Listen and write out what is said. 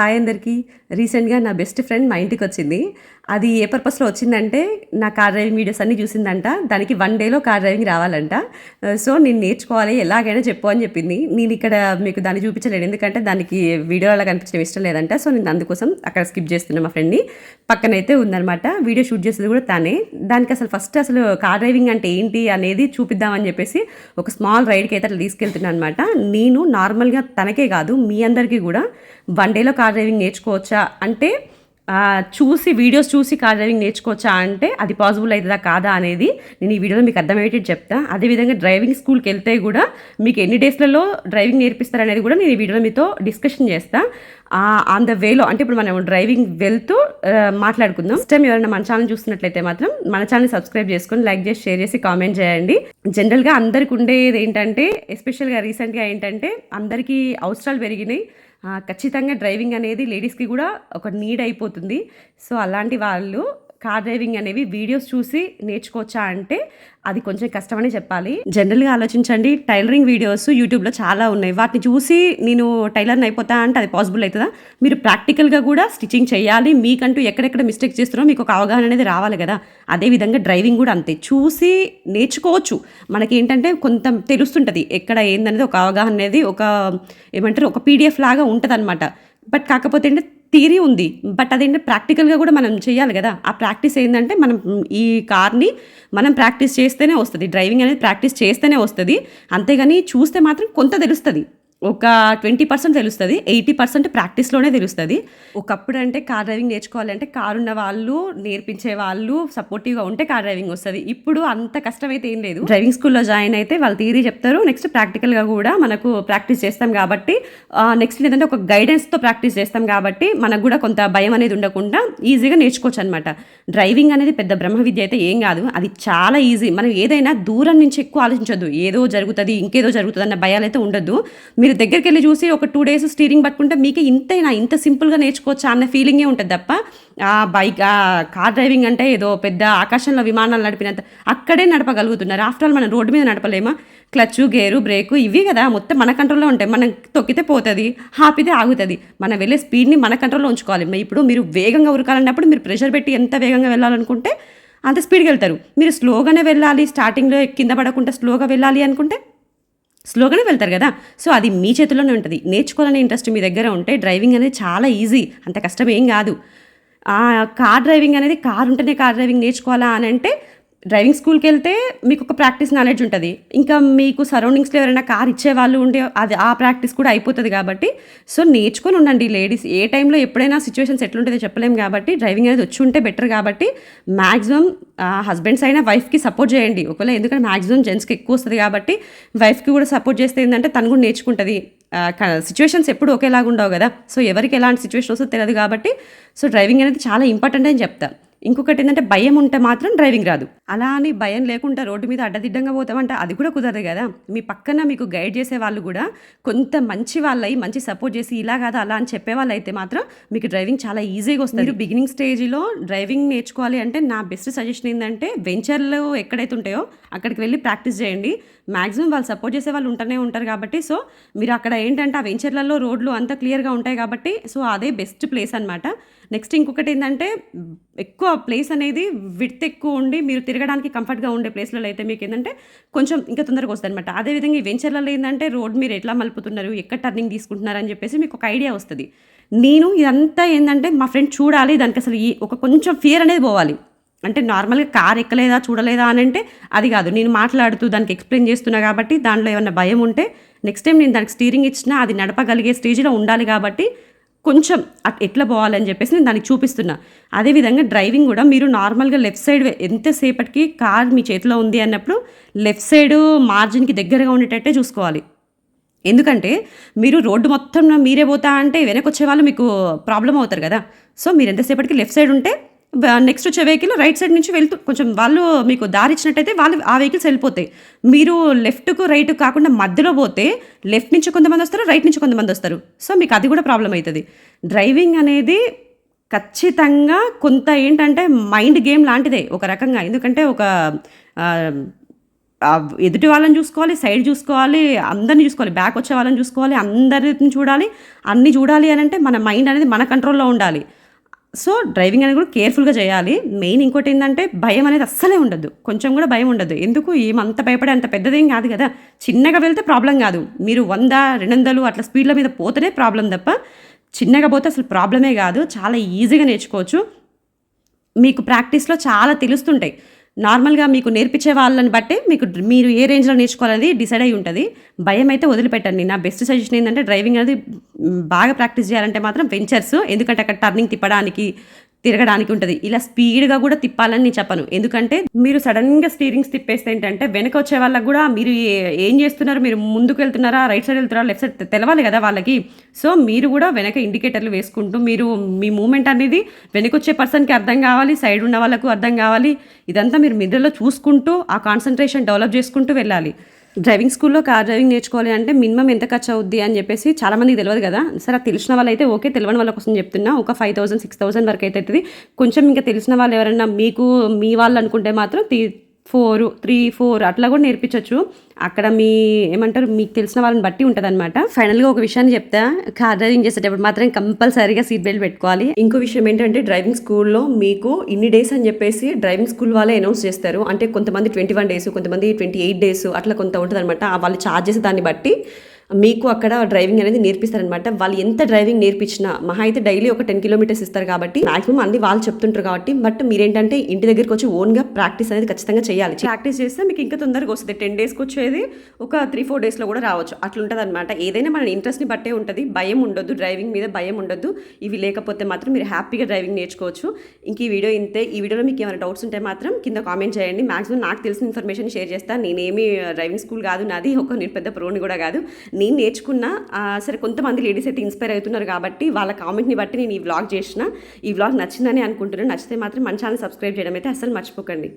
Hi అందరికీ. రీసెంట్గా నా బెస్ట్ ఫ్రెండ్ మా ఇంటికి వచ్చింది. అది ఏ పర్పస్లో వచ్చిందంటే నా కార్ డ్రైవింగ్ వీడియోస్ అన్నీ చూసిందంట. దానికి వన్ డేలో కార్ డ్రైవింగ్ రావాలంట. సో నేను నేర్చుకోవాలి ఎలాగైనా చెప్పు అని చెప్పింది. నేను ఇక్కడ మీకు దాన్ని చూపించలేను. ఎందుకంటే దానికి వీడియో అలా కనిపించడం ఇష్టం లేదంట. సో నేను అందుకోసం అక్కడ స్కిప్ చేస్తున్నా మా ఫ్రెండ్ని. పక్కనైతే ఉందన్నమాట. వీడియో షూట్ చేసేది కూడా తానే. దానికి అసలు ఫస్ట్ అసలు కార్ డ్రైవింగ్ అంటే ఏంటి అనేది చూపిద్దామని చెప్పేసి ఒక స్మాల్ రైడ్కి అయితే అట్లా తీసుకెళ్తున్నాను అనమాట నేను నార్మల్గా తనకే కాదు మీ అందరికీ కూడా వన్ డేలో కార్ కార్ డ్రైవింగ్ నేర్చుకోవచ్చా? అంటే చూసి వీడియోస్ చూసి కార్ డ్రైవింగ్ నేర్చుకోవచ్చా? అంటే అది పాసిబుల్ అవుతుందా? కాదా? అనేది నేను ఈ వీడియోలో మీకు అర్థమయ్యేటట్టు చెప్తా. అదేవిధంగా డ్రైవింగ్ స్కూల్కి వెళ్తే కూడా మీకు ఎన్ని డేస్లలో డ్రైవింగ్ నేర్పిస్తారనేది కూడా నేను ఈ వీడియోలో మీతో డిస్కషన్ చేస్తా. ఆన్ ద వేలో అంటే ఇప్పుడు మనం డ్రైవింగ్ వెళ్తూ మాట్లాడుకుందాం. ఫస్ట్ టైం ఎవరైనా మన ఛానల్ చూస్తున్నట్లయితే మాత్రం మన ఛానల్ సబ్స్క్రైబ్ చేసుకొని లైక్ చేసి షేర్ చేసి కామెంట్ చేయండి. జనరల్గా అందరికి ఉండేది ఏంటంటే ఎస్పెషల్గా రీసెంట్గా ఏంటంటే అందరికీ అవసరాలు పెరిగినాయి. ఖచ్చితంగా డ్రైవింగ్ అనేది లేడీస్కి కూడా ఒక నీడ్ అయిపోతుంది. సో అలాంటి వాళ్ళు కార్ డ్రైవింగ్ అనేవి వీడియోస్ చూసి నేర్చుకోవచ్చా అంటే అది కొంచెం కష్టమనే చెప్పాలి. జనరల్గా ఆలోచించండి. టైలరింగ్ వీడియోస్ యూట్యూబ్లో చాలా ఉన్నాయి. వాటిని చూసి నేను టైలర్ని అయిపోతా అంటే అది పాసిబుల్ అవుతుందా? మీరు ప్రాక్టికల్గా కూడా స్టిచ్చింగ్ చేయాలి. మీకంటూ ఎక్కడెక్కడ మిస్టేక్ చేస్తున్నారో మీకు ఒక అవగాహన అనేది రావాలి కదా. అదేవిధంగా డ్రైవింగ్ కూడా అంతే. చూసి నేర్చుకోవచ్చు. మనకి ఏంటంటే కొంత తెలుస్తుంటుంది. ఎక్కడ ఏందనేది ఒక అవగాహన అనేది ఒక ఏమంటారు? ఒక పీడిఎఫ్ లాగా ఉంటుంది బట్ కాకపోతే ఏంటంటే థియరీ ఉంది. బట్ అదేంటంటే ప్రాక్టికల్గా కూడా మనం చేయాలి కదా. ఆ ప్రాక్టీస్ ఏంటంటే మనం ఈ కార్ని మనం ప్రాక్టీస్ చేస్తేనే వస్తుంది. డ్రైవింగ్ అనేది ప్రాక్టీస్ చేస్తేనే వస్తుంది. అంతేగాని చూస్తే మాత్రం కొంత తెలుస్తుంది. ఒక ట్వంటీ పర్సెంట్ తెలుస్తుంది ఎయిటీ పర్సెంట్ ప్రాక్టీస్లోనే తెలుస్తుంది. ఒకప్పుడు అంటే కార్ డ్రైవింగ్ నేర్చుకోవాలంటే కారు ఉన్న వాళ్ళు నేర్పించే వాళ్ళు సపోర్టివ్గా ఉంటే కార్ డ్రైవింగ్ వస్తుంది. ఇప్పుడు అంత కష్టం అయితే ఏం లేదు. డ్రైవింగ్ స్కూల్లో జాయిన్ అయితే వాళ్ళు థియరీ చెప్తారు నెక్స్ట్ ప్రాక్టికల్గా కూడా మనకు ప్రాక్టీస్ చేస్తాం కాబట్టి నెక్స్ట్ ఏంటంటే ఒక గైడెన్స్తో ప్రాక్టీస్ చేస్తాం కాబట్టి మనకు కూడా కొంత భయం అనేది ఉండకుండా ఈజీగా నేర్చుకోవచ్చు అనమాట డ్రైవింగ్ అనేది పెద్ద బ్రహ్మ విద్య అయితే ఏం కాదు. అది చాలా ఈజీ. మనం ఏదైనా దూరం నుంచి ఎక్కువ ఆలోచించొద్దు. ఏదో జరుగుతుంది ఇంకేదో జరుగుతుంది అన్న భయాలు అయితే ఉండొద్దు. మీరు మీరు దగ్గరికి వెళ్ళి చూసి ఒక టూ డేస్ స్టీరింగ్ పట్టుకుంటే మీకే ఇంతైనా ఇంత సింపుల్గా నేర్చుకోవచ్చా అన్న ఫీలింగే ఉంటుంది తప్ప ఆ బైక్ ఆ కార్ డ్రైవింగ్ అంటే ఏదో పెద్ద ఆకాశంలో విమానాలు నడిపినంత అక్కడే నడపగలుగుతున్నారు. ఆఫ్టర్ ఆల్ మనం రోడ్డు మీద నడపలేమా? క్లచ్ గేరు బ్రేకు ఇవి కదా మొత్తం మన కంట్రోల్లో ఉంటాయి మనం తొక్కితే పోతుంది ఆపితే ఆగుతుంది. మనం వెళ్ళే స్పీడ్ని మన కంట్రోల్లో ఉంచుకోవాలి. ఇప్పుడు మీరు వేగంగా ఉరకాలన్నప్పుడు మీరు ప్రెషర్ పెట్టి ఎంత వేగంగా వెళ్ళాలనుకుంటే అంత స్పీడ్గా వెళ్తారు. మీరు స్లోగానే వెళ్ళాలి స్టార్టింగ్లో కింద పడకుండా స్లోగా వెళ్ళాలి అనుకుంటే స్లోగానే వెళ్తారు కదా. సో అది మీ చేతిలోనే ఉంటుంది. నేర్చుకోవాలనే ఇంట్రెస్ట్ మీ దగ్గర ఉంటే డ్రైవింగ్ అనేది చాలా ఈజీ. అంత కష్టం ఏం కాదు. కార్ డ్రైవింగ్ అనేది కార్ ఉంటేనే కార్ డ్రైవింగ్ నేర్చుకోవాలా అని అంటే డ్రైవింగ్ స్కూల్కి వెళ్తే మీకు ఒక ప్రాక్టీస్ నాలెడ్జ్ ఉంటుంది. ఇంకా మీకు సరౌండింగ్స్లో ఎవరైనా కార్ ఇచ్చే వాళ్ళు ఉంటే అది ఆ ప్రాక్టీస్ కూడా అయిపోతుంది కాబట్టి సో నేర్చుకొని ఉండండి లేడీస్. ఏ టైంలో ఎప్పుడైనా సిచ్యువేషన్స్ ఎట్లుంటుందో చెప్పలేము కాబట్టి డ్రైవింగ్ అనేది వచ్చి ఉంటే బెటర్ కాబట్టి మ్యాక్సిమం హస్బెండ్స్ అయినా వైఫ్కి సపోర్ట్ చేయండి. ఒకవేళ ఎందుకంటే మ్యాక్సిమం జెంట్స్కి ఎక్కువ వస్తుంది కాబట్టి వైఫ్కి కూడా సపోర్ట్ చేస్తే ఏంటంటే తను కూడా నేర్చుకుంటుంది. సిచ్యువేషన్స్ ఎప్పుడు ఒకేలాగా ఉండవు కదా. సో ఎవరికి ఎలాంటి సిచ్యువేషన్ వస్తుందో తెలియదు కాబట్టి సో డ్రైవింగ్ అనేది చాలా ఇంపార్టెంట్ అని చెప్తాను ఇంకొకటి ఏంటంటే భయం ఉంటే మాత్రం డ్రైవింగ్ రాదు. అలా అని భయం లేకుండా రోడ్డు మీద అడ్డదిడ్డంగా పోతామంటే అది కూడా కుదరదు కదా. మీ పక్కన మీకు గైడ్ చేసే వాళ్ళు కూడా కొంత మంచి వాళ్ళై మంచి సపోర్ట్ చేసి ఇలా కాదు అలా అని చెప్పే వాళ్ళు అయితే మాత్రం మీకు డ్రైవింగ్ చాలా ఈజీగా వస్తుంది. మీరు బిగినింగ్ స్టేజ్లో డ్రైవింగ్ నేర్చుకోవాలి అంటే నా బెస్ట్ సజెషన్ ఏంటంటే వెంచర్లు ఎక్కడైతే ఉంటాయో అక్కడికి వెళ్ళి ప్రాక్టీస్ చేయండి. మ్యాక్సిమం వాళ్ళు సపోర్ట్ చేసే వాళ్ళు ఉంటూనే ఉంటారు కాబట్టి సో మీరు అక్కడ ఏంటంటే ఆ వెంచర్లలో రోడ్లు అంతా క్లియర్గా ఉంటాయి కాబట్టి సో అదే బెస్ట్ ప్లేస్ అనమాట నెక్స్ట్ ఇంకొకటి ఏంటంటే ఎక్కువ ప్లేస్ అనేది విడ్త్ ఎక్కువ ఉండి మీరు తిరగడానికి కంఫర్ట్గా ఉండే ప్లేస్లలో అయితే మీకు ఏంటంటే కొంచెం ఇంకా తొందరగా వస్తుంది అనమాట అదేవిధంగా ఈ వెంచర్లలో ఏంటంటే రోడ్ మీరు ఎట్లా మలుపుతున్నారు ఎక్కడ టర్నింగ్ తీసుకుంటున్నారు అని చెప్పేసి మీకు ఒక ఐడియా వస్తుంది. నేను ఇదంతా ఏంటంటే మా ఫ్రెండ్ చూడాలి దానికి అసలు ఈ ఒక కొంచెం ఫియర్ అనేది పోవాలి. అంటే నార్మల్గా కార్ ఎక్కలేదా చూడలేదా అని అంటే అది కాదు. నేను మాట్లాడుతూ దానికి ఎక్స్ప్లెయిన్ చేస్తున్నా కాబట్టి దాంట్లో ఏమైనా భయం ఉంటే నెక్స్ట్ టైం నేను దానికి స్టీరింగ్ ఇచ్చినా అది నడపగలిగే స్టేజ్లో ఉండాలి కాబట్టి కొంచెం అట్ ఎట్లా పోవాలని చెప్పేసి నేను దానికి చూపిస్తున్నా. అదేవిధంగా డ్రైవింగ్ కూడా మీరు నార్మల్గా లెఫ్ట్ సైడ్ ఎంతసేపటికి కార్ మీ చేతిలో ఉంది అన్నప్పుడు లెఫ్ట్ సైడ్ మార్జిన్కి దగ్గరగా ఉండేటట్టే చూసుకోవాలి. ఎందుకంటే మీరు రోడ్డు మొత్తం మీరే పోతా అంటే వెనక్కి వచ్చే వాళ్ళు మీకు ప్రాబ్లం అవుతారు కదా. సో మీరు ఎంతసేపటికి లెఫ్ట్ సైడ్ ఉంటే నెక్స్ట్ వచ్చే వెహికల్ రైట్ సైడ్ నుంచి వెళ్తూ కొంచెం వాళ్ళు మీకు దారి ఇచ్చినట్టయితే వాళ్ళు ఆ వెహికల్స్ వెళ్ళిపోతాయి. మీరు లెఫ్ట్కు రైట్ కాకుండా మధ్యలో పోతే లెఫ్ట్ నుంచి కొంతమంది వస్తారు రైట్ నుంచి కొంతమంది వస్తారు. సో మీకు అది కూడా ప్రాబ్లం అవుతుంది. డ్రైవింగ్ అనేది ఖచ్చితంగా కొంత ఏంటంటే మైండ్ గేమ్ లాంటిదే ఒక రకంగా. ఎందుకంటే ఒక ఎదుటి వాళ్ళని చూసుకోవాలి సైడ్ చూసుకోవాలి అందరిని చూసుకోవాలి బ్యాక్ వచ్చే వాళ్ళని చూసుకోవాలి అందరిని చూడాలి. అన్నీ చూడాలి అని అంటే మన మైండ్ అనేది మన కంట్రోల్లో ఉండాలి. సో డ్రైవింగ్ అనేది కూడా కేర్ఫుల్గా చేయాలి. మెయిన్ ఇంకోటి ఏంటంటే భయం అనేది అస్సలే ఉండదు. కొంచెం కూడా భయం ఉండదు. ఎందుకు? ఏమంత భయపడే అంత పెద్దదేం కాదు కదా. చిన్నగా వెళ్తే ప్రాబ్లం కాదు. మీరు వంద రెండు వందలు అట్లా స్పీడ్ల మీద పోతేనే ప్రాబ్లం తప్ప చిన్నగా పోతే అసలు ప్రాబ్లమే కాదు. చాలా ఈజీగా నేర్చుకోవచ్చు. మీకు ప్రాక్టీస్లో చాలా తెలుస్తుంటాయి. నార్మల్గా మీకు నేర్పించే వాళ్ళని బట్టే మీకు మీరు ఏ రేంజ్లో నేర్చుకోవాలనేది డిసైడ్ అయి ఉంటుంది. భయం అయితే వదిలిపెట్టండి. నా బెస్ట్ సజెషన్ ఏంటంటే డ్రైవింగ్ అనేది బాగా ప్రాక్టీస్ చేయాలంటే మాత్రం వెంచర్స్ ఎందుకంటే అక్కడ టర్నింగ్ తిప్పడానికి తిరగడానికి ఉంటుంది. ఇలా స్పీడ్గా కూడా తిప్పాలని నేను చెప్పను. ఎందుకంటే మీరు సడన్గా స్టీరింగ్స్ తిప్పేస్తే ఏంటంటే వెనక వచ్చే వాళ్ళకి కూడా మీరు ఏం చేస్తున్నారు? మీరు ముందుకు వెళ్తున్నారా? రైట్ సైడ్ వెళ్తున్నారా? లెఫ్ట్ సైడ్ తెలవాలి కదా వాళ్ళకి. సో మీరు కూడా వెనక ఇండికేటర్లు వేసుకుంటూ మీరు మీ మూమెంట్ అనేది వెనక వచ్చే పర్సన్కి అర్థం కావాలి సైడ్ ఉన్న వాళ్ళకు అర్థం కావాలి. ఇదంతా మీరు మిర్రర్లో చూసుకుంటూ ఆ కాన్సన్ట్రేషన్ డెవలప్ చేసుకుంటూ వెళ్ళాలి. డ్రైవింగ్ స్కూల్లో కార్ డ్రైవింగ్ నేర్చుకోవాలి అంటే మినిమం ఎంత ఖర్చు అవుద్ది అని చెప్పేసి చాలా మందికి తెలియదు కదా. సరే తెలిసిన వాళ్ళు అయితే ఓకే తెలియని వాళ్ళ కోసం చెప్తున్నా. ఒక ఫైవ్ థౌసండ్ సిక్స్ థౌసండ్ వరకు అయితే అవుతుంది కొంచెం ఇంకా తెలిసిన వాళ్ళు ఎవరైనా మీకు మీ వాళ్ళు అనుకుంటే మాత్రం ఫోర్ త్రీ ఫోర్ అట్లా కూడా నేర్పించవచ్చు అక్కడ మీ ఏమంటారు మీకు తెలిసిన వాళ్ళని బట్టి ఉంటుందన్నమాట. ఫైనల్గా ఒక విషయాన్ని చెప్తా. కార్ డ్రైవింగ్ చేసేటప్పుడు మాత్రం కంపల్సరీగా సీట్ బెల్ట్ పెట్టుకోవాలి. ఇంకో విషయం ఏంటంటే డ్రైవింగ్ స్కూల్లో మీకు ఇన్ని డేస్ అని చెప్పేసి డ్రైవింగ్ స్కూల్ వాళ్ళే అనౌన్స్ చేస్తారు. అంటే కొంతమంది ట్వంటీ వన్ డేస్ కొంతమంది ట్వంటీ ఎయిట్ డేస్ అట్లా కొంత ఉంటుంది అనమాట వాళ్ళు ఛార్జ్ చేసే దాన్ని బట్టి మీకు అక్కడ డ్రైవింగ్ అనేది నేర్పిస్తారనమాట వాళ్ళు ఎంత డ్రైవింగ్ నేర్పించినా మహా అయితే డైలీ ఒక టెన్ కిలోమీటర్స్ ఇస్తారు కాబట్టి మాక్సిమం అన్ని వాళ్ళు చెప్తుంటారు కాబట్టి బట్ మీరేంటంటే ఇంటి దగ్గరికి వచ్చి ఓన్గా ప్రాక్టీస్ అనేది ఖచ్చితంగా చేయాలి. ప్రాక్టీస్ చేస్తే మీకు ఇంకా తొందరగా వస్తుంది. టెన్ డేస్కి వచ్చేది ఒక త్రీ ఫోర్ డేస్లో కూడా రావచ్చు. అట్లా ఉంటుంది అనమాట ఏదైనా మన ఇంట్రెస్ట్ని బట్టే ఉంటుంది. భయం ఉండొద్దు. డ్రైవింగ్ మీద భయం ఉండొద్దు. ఇవి లేకపోతే మాత్రం మీరు హ్యాపీగా డ్రైవింగ్ నేర్చుకోవచ్చు. ఇంక ఈ వీడియో ఇంతే. ఈ వీడియోలో మీకు ఏమైనా డౌట్స్ ఉంటే మాత్రం కింద కామెంట్ చేయండి. మాక్సిమం నాకు తెలిసిన ఇన్ఫర్మేషన్ షేర్ చేస్తాను నేనేమి డ్రైవింగ్ స్కూల్ కాదు నాది ఒక నేను పెద్ద ప్రోని కూడా కాదు. నేను నేర్చుకున్న సరే కొంతమంది లేడీస్ అయితే ఇన్స్పైర్ అవుతున్నారు కాబట్టి వాళ్ళ కామెంట్ని బట్టి నేను ఈ వ్లాగ్ చేసిన. ఈ వ్లాగ్ నచ్చిందని అనుకుంటున్నాను. నచ్చితే మాత్రం మన ఛానల్ సబ్స్క్రైబ్ చేయడం అయితే అస్సలు మర్చిపోకండి.